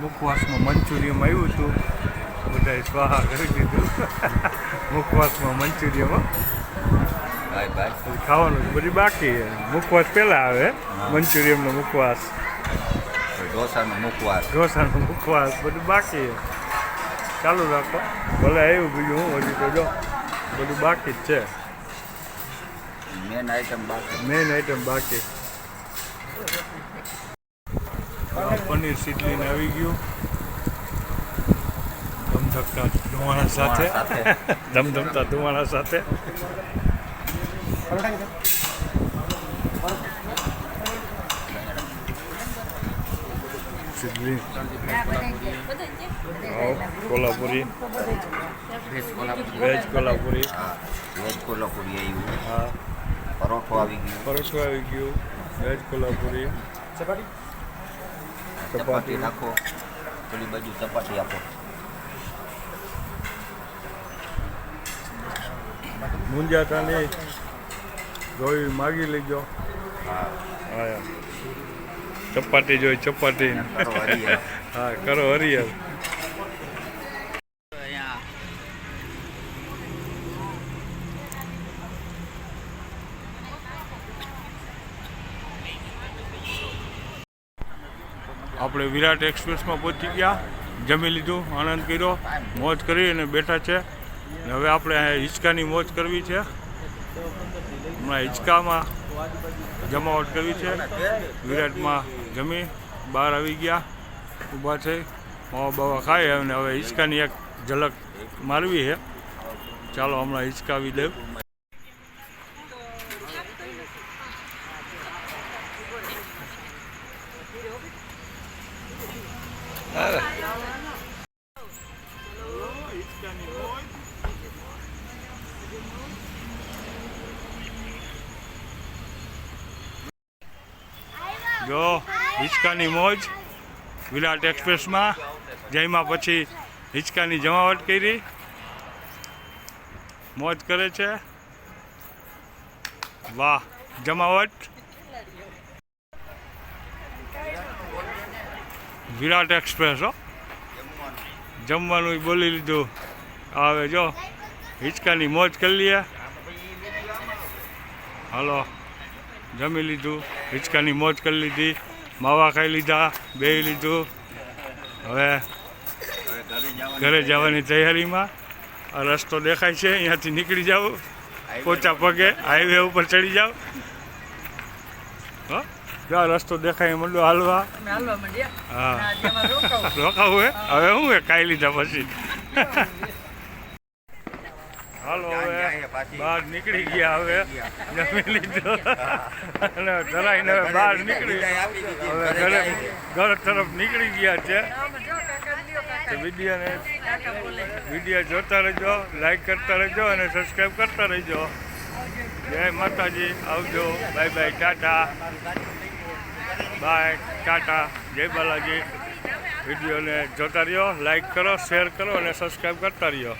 મુખવાસમાં મંચુરિયમ આવ્યું હતું. બધાએ સ્વાહા કરી દીધું. મુખવાસમાં મંચુરિયમ ભાઈ ભાઈ. પછી ખાવાનું બધી બાકી મુખવાસ પહેલાં આવે. મંચુરિયમનો મુખવાસ. ઢોસાનો મુખવાસ. ઢોસાનો મુખવાસ. બધું બાકી ચાલુ રાખો. ભલે આવ્યું બીજું હું હજી તો જો. બધું બાકી જ છે. મેન આઈટમ બાકી. મેઇન આઈટમ બાકી. પનીર સિડલીને આવી ગયું. ધમધમતા ધુમાડા સાથે. ધમધમતા ધુમાડા સાથે. સિડલી આવો કોલ્હાપુરી. વેજ કોલ્હાપુરી. વેજ કોલ્હાપુરી આવ્યું હા. પરોઠો આવી ગયું. પરોઠું આવી ગયું. વેજ કોલ્હાપુરી. ચપાટી નાખો પેલી બાજુ ચપાટી આપો મુંજાતા નહીં જોઈ માગી લેજો હા ચપાટી જોઈ ચપાટી. હા કરો હરિયર આપણે વિરાટ એક્સપ્રેસમાં પહોંચી ગયા, જમી લીધું, આનંદ કર્યો, મોજ કરી અને બેઠા છે. હવે આપણે હિંચકાની મોજ કરવી છે. હમણાં હિંચકામાં જમાવટ કરવી છે. વિરાટમાં જમી, બહાર આવી ગયા, ઊભા થઈ માવા બાવા ખાઈ અને હવે હિંચકાની એક ઝલક મારવી છે. ચાલો હમણાં હિંચકાવી જો, હિંચકાની મોજ વિરાટ એક્સપ્રેસમાં. જયમાં પછી હિંચકાની જમાવટ કરી. મોજ કરે છે. વાહ, જમાવટ. વિરાટ એક્સપ્રેસ, હો. જમવાનું બોલી લીધું. આવે, જો. હિંચકાની મોજ કરી લઈએ. હલો. જમી લીધું. હિંચકાની મોજ કરી લીધી. માવા ખાઈ લીધા બે લીધું. હવે ઘરે જવાની તૈયારીમાં. આ રસ્તો દેખાય છે, અહીંયાથી નીકળી જાવ પોચા પગે, હાઈવે ઉપર ચડી જાવ હો. જો રસ્તો દેખાય મંડો હાલવા. હા. રોકાવું. હે? હવે હું હે? ખાઈ લીધા પછી? હાલો હવે. બહાર નીકળી ગયા હવે. જમી લીધો. અને ધરાઈને હવે બહાર નીકળી હવે ઘરે ઘર તરફ નીકળી ગયા છે. વિડીયોને વીડિયો જોતા રહેજો લાઈક કરતા રહેજો અને સબસ્ક્રાઈબ કરતા રહેજો. જય માતાજી. આવજો. Bye bye tata bye, tata, જય બાલાજી. વિડીયોને જોતા રહ્યો લાઈક કરો શેર કરો અને સબસ્ક્રાઈબ કરતા રહ્યો.